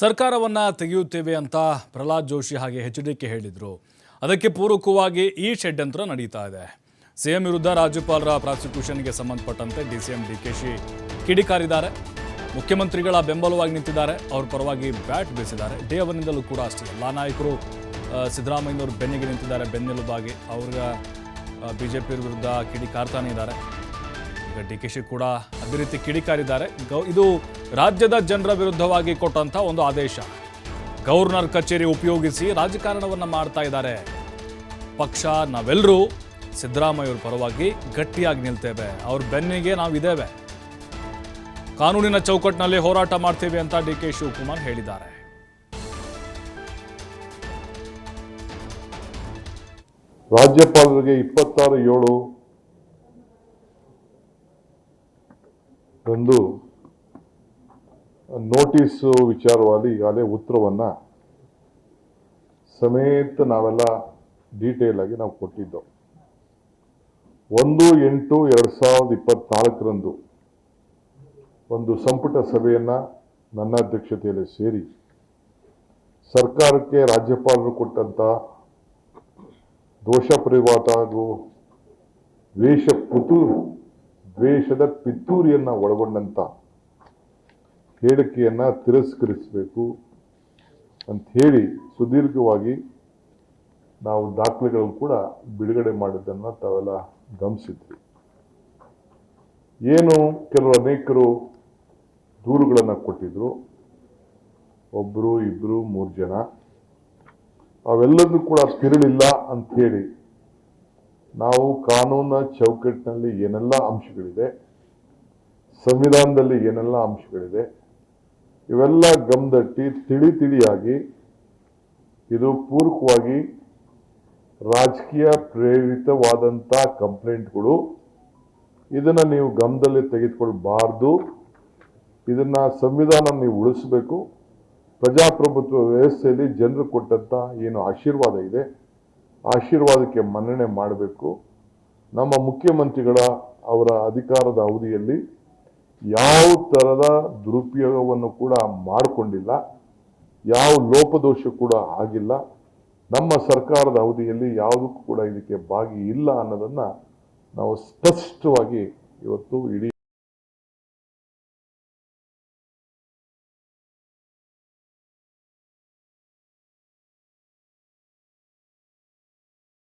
ಸರ್ಕಾರವನ್ನ ತೆಗೆಯುತ್ತೇವೆ ಅಂತ ಪ್ರಹ್ಲಾದ್ ಜೋಶಿ ಹಾಗೆ ಎಚ್ ಡಿ ಕೆ ಹೇಳಿದರು. ಅದಕ್ಕೆ ಪೂರಕವಾಗಿ ಈ ಷಡ್ಯಂತ್ರ ನಡೀತಾ ಇದೆ. ಸಿಎಂ ವಿರುದ್ಧ ರಾಜ್ಯಪಾಲರ ಪ್ರಾಸಿಕ್ಯೂಷನ್ಗೆ ಸಂಬಂಧಪಟ್ಟಂತೆ D C M D K Shi ಕಿಡಿಕಾರಿದ್ದಾರೆ. ಮುಖ್ಯಮಂತ್ರಿಗಳ ಬೆಂಬಲವಾಗಿ ನಿಂತಿದ್ದಾರೆ. ಅವ್ರ ಪರವಾಗಿ ಬ್ಯಾಟ್ ಬೀಸಿದ್ದಾರೆ. ಡೇ ಅವರಿಂದಲೂ ಕೂಡ ಅಷ್ಟೇ. ಎಲ್ಲ ನಾಯಕರು ಸಿದ್ದರಾಮಯ್ಯನವರು ಬೆನ್ನಿಗೆ ನಿಂತಿದ್ದಾರೆ. ಬೆನ್ನೆಲುಬಾಗಿ. ಅವ್ರ ಬಿ ಜೆ ಪಿ ವಿರುದ್ಧ ಕಿಡಿಕಾರ್ತಾನೆ ಇದ್ದಾರೆ. ಈಗ ಡಿ ಕೆ ಶಿ ಕೂಡ ಅದೇ ರೀತಿ ಕಿಡಿಕಾರಿದ್ದಾರೆ ಇದು ರಾಜ್ಯದ ಜನರ ವಿರುದ್ಧವಾಗಿ ಕೊಟ್ಟಂತ ಒಂದು ಆದೇಶ. ಗವರ್ನರ್ ಕಚೇರಿ ಉಪಯೋಗಿಸಿ ರಾಜಕಾರಣವನ್ನು ಮಾಡ್ತಾ ಇದ್ದಾರೆ. ಪಕ್ಷ ನಾವೆಲ್ಲರೂ ಸಿದ್ದರಾಮಯ್ಯವ್ರ ಪರವಾಗಿ ಗಟ್ಟಿಯಾಗಿ ನಿಲ್ತೇವೆ. ಅವ್ರ ಬೆನ್ನಿಗೆ ನಾವಿದ್ದೇವೆ. ಕಾನೂನಿನ ಚೌಕಟ್ಟಿನಲ್ಲಿ ಹೋರಾಟ ಮಾಡ್ತೇವೆ ಅಂತ ಡಿ ಕೆ ಶಿವಕುಮಾರ್ ಹೇಳಿದ್ದಾರೆ. ರಾಜ್ಯಪಾಲರಿಗೆ ಇಪ್ಪತ್ತಾರು ಏಳು ರಂದು ನೋಟಿಸು ವಿಚಾರವಾಗಿ ಈಗಾಗಲೇ ಉತ್ತರವನ್ನು ಸಮೇತ ನಾವೆಲ್ಲ ಡೀಟೇಲ್ ಆಗಿ ನಾವು ಕೊಟ್ಟಿದ್ದು. ಒಂದು ಎಂಟು ಎರಡು ಸಾವಿರದ ಇಪ್ಪತ್ನಾಲ್ಕರಂದು ಒಂದು ಸಂಪುಟ ಸಭೆಯನ್ನು ನನ್ನ ಅಧ್ಯಕ್ಷತೆಯಲ್ಲಿ ಸೇರಿ ಸರ್ಕಾರಕ್ಕೆ ರಾಜ್ಯಪಾಲರು ಕೊಟ್ಟಂತ ದೋಷ ಪರಿವಾತ ಹಾಗೂ ವೇಷ ದ್ವೇಷದ ಪಿತ್ತೂರಿಯನ್ನ ಒಳಗೊಂಡಂತ ಹೇಳಿಕೆಯನ್ನು ತಿರಸ್ಕರಿಸಬೇಕು ಅಂತ ಹೇಳಿ ಸುದೀರ್ಘವಾಗಿ ನಾವು ದಾಖಲೆಗಳನ್ನು ಕೂಡ ಬಿಡುಗಡೆ ಮಾಡಿದ್ದನ್ನು ತಾವೆಲ್ಲ ಗಮನಿಸಿದ್ವಿ ಏನು ಕೆಲವು ಅನೇಕರು ದೂರುಗಳನ್ನು ಕೊಟ್ಟಿದ್ರು. ಒಬ್ಬರು ಇಬ್ಬರು ಮೂರು ಜನ. ಅವೆಲ್ಲದೂ ಕೂಡ ತಿರುಳಿಲ್ಲ ಅಂತ ಹೇಳಿ ನಾವು ಕಾನೂನ ಚೌಕಟ್ಟಿನಲ್ಲಿ ಏನೆಲ್ಲ ಅಂಶಗಳಿದೆ, ಸಂವಿಧಾನದಲ್ಲಿ ಏನೆಲ್ಲ ಅಂಶಗಳಿದೆ, ಇವೆಲ್ಲ ಗಮದಟ್ಟಿ ತಿಳಿ ತಿಳಿಯಾಗಿ ಇದು ಪೂರಕವಾಗಿ ರಾಜಕೀಯ ಪ್ರೇರಿತವಾದಂಥ ಕಂಪ್ಲೇಂಟ್ಗಳು. ಇದನ್ನು ನೀವು ಗಮನದಲ್ಲಿ ತೆಗೆದುಕೊಳ್ಬಾರ್ದು. ಇದನ್ನು ಸಂವಿಧಾನ ನೀವು ಉಳಿಸಬೇಕು. ಪ್ರಜಾಪ್ರಭುತ್ವ ವ್ಯವಸ್ಥೆಯಲ್ಲಿ ಜನರು ಕೊಟ್ಟಂಥ ಏನು ಆಶೀರ್ವಾದ ಇದೆ. ಆಶೀರ್ವಾದಕ್ಕೆ ಮನ್ನಣೆ ಮಾಡಬೇಕು. ನಮ್ಮ ಮುಖ್ಯಮಂತ್ರಿಗಳ ಅವರ ಅಧಿಕಾರದ ಅವಧಿಯಲ್ಲಿ ಯಾವ ಥರದ ದುರುಪಯೋಗವನ್ನು ಕೂಡ ಮಾಡಿಕೊಂಡಿಲ್ಲ. ಯಾವ ಲೋಪದೋಷ ಕೂಡ ಆಗಿಲ್ಲ. ನಮ್ಮ ಸರ್ಕಾರದ ಅವಧಿಯಲ್ಲಿ ಯಾವುದಕ್ಕೂ ಕೂಡ ಇದಕ್ಕೆ ಭಾಗಿ ಇಲ್ಲ ಅನ್ನೋದನ್ನು ನಾವು ಸ್ಪಷ್ಟವಾಗಿ ಇವತ್ತು ಇಡೀ